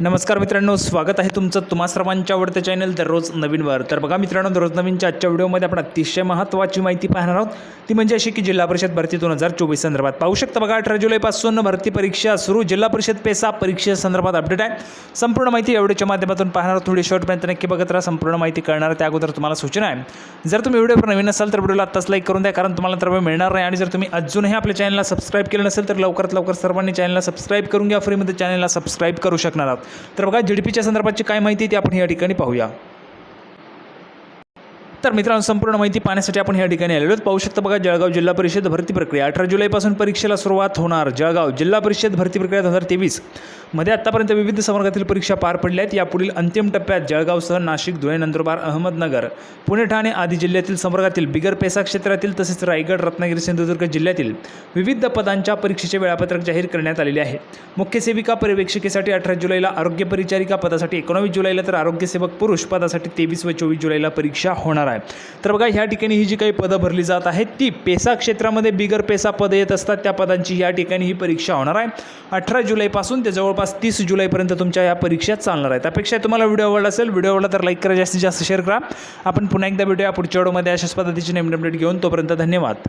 नमस्कार मित्रांनो स्वागत आहे तुमचं तुम्हा सर्वांच्या आवडतं चॅनल दररोज नवीनवर तर बघा मित्रांनो दररोज नवीनच्या आजच्या व्हिडिओमध्ये आपण अतिशय महत्त्वाची माहिती पाहणार आहोत. ती म्हणजे अशी की जिल्हा परिषद भरती दोन हजार चोवीस संदर्भात. पाहू शकता बघा अठरा जुलैपासून भरती परीक्षा सुरू. जिल्हा परिषद पेसा परीक्षेसंदर्भात अपडेट आहे. संपूर्ण माहिती व्हिडिओच्या माध्यमातून पाहणार आहोत. थोडी शॉर्टपर्यंत नक्की बघत राहा. संपूर्ण माहिती कळणार त्या अगोदर तुम्हाला सूचना आहे. जर तुम्ही व्हिडिओवर नवीन असाल तर व्हिडिओला आत्ताच लाईक करून द्या कारण तुम्हाला तर वेळ मिळणार नाही. आणि जर तुम्ही अजूनही आपल्या चॅनलला सबस्क्राईब केलं नसेल तर लवकरात लवकर सर्वांनी चॅनलला सबस्क्राईब करून घ्या. फ्रीमध्ये चॅनलला सबस्क्राईब करू शकणार आहात. तर बघा झिडीपीच्या संदर्भाची काय माहिती आहे ती आपण या ठिकाणी पाहूया. तर मित्रांनो संपूर्ण माहिती पाहण्यासाठी आपण या ठिकाणी आलेलो आहोत. पाहू शकता बघा जळगाव जिल्हा परिषद भरती प्रक्रिया. अठरा जुलैपासून परीक्षेला सुरुवात होणार. जळगाव जिल्हा परिषद भरती प्रक्रिया दोन हजार तेवीसमध्ये आत्तापर्यंत विविध संवर्गातील परीक्षा पार पडल्या आहेत. यापुढील अंतिम टप्प्यात जळगावसह नाशिक धुळे नंदुरबार अहमदनगर पुणे ठाणे आदी जिल्ह्यातील संवर्गातील बिगर पेसा क्षेत्रातील तसेच रायगड रत्नागिरी सिंधुदुर्ग जिल्ह्यातील विविध पदांच्या परीक्षेचे वेळापत्रक जाहीर करण्यात आलेले आहे. मुख्य सेविका पर्यवेक्षिकेसाठी अठरा जुलैला आरोग्य परिचारिका पदासाठी एकोणावीस जुलैला तर आरोग्यसेवक पुरुष पदासाठी तेवीस व चोवीस जुलैला परीक्षा होणार आहे. तर बघा ह्या ठिकाणी ही जी काही पदं भरली जात आहेत ती पेसा क्षेत्रामध्ये बिगर पेसा पदं येत असतात. त्या पदांची या ठिकाणी ही परीक्षा होणार आहे. अठरा जुलैपासून ते जवळपास तीस जुलैपर्यंत तुमच्या या परीक्षा चालणार आहेत. अपेक्षा तुम्हाला व्हिडिओ आवडला असेल व्हिडिओ आवडला तर लाईक करा जास्तीत जास्त शेअर करा. आपण पुन्हा एकदा भेटूया पुढच्या व्हिडिओमध्ये. अशाच पद्धतीची नवीन घेऊन तोपर्यंत धन्यवाद.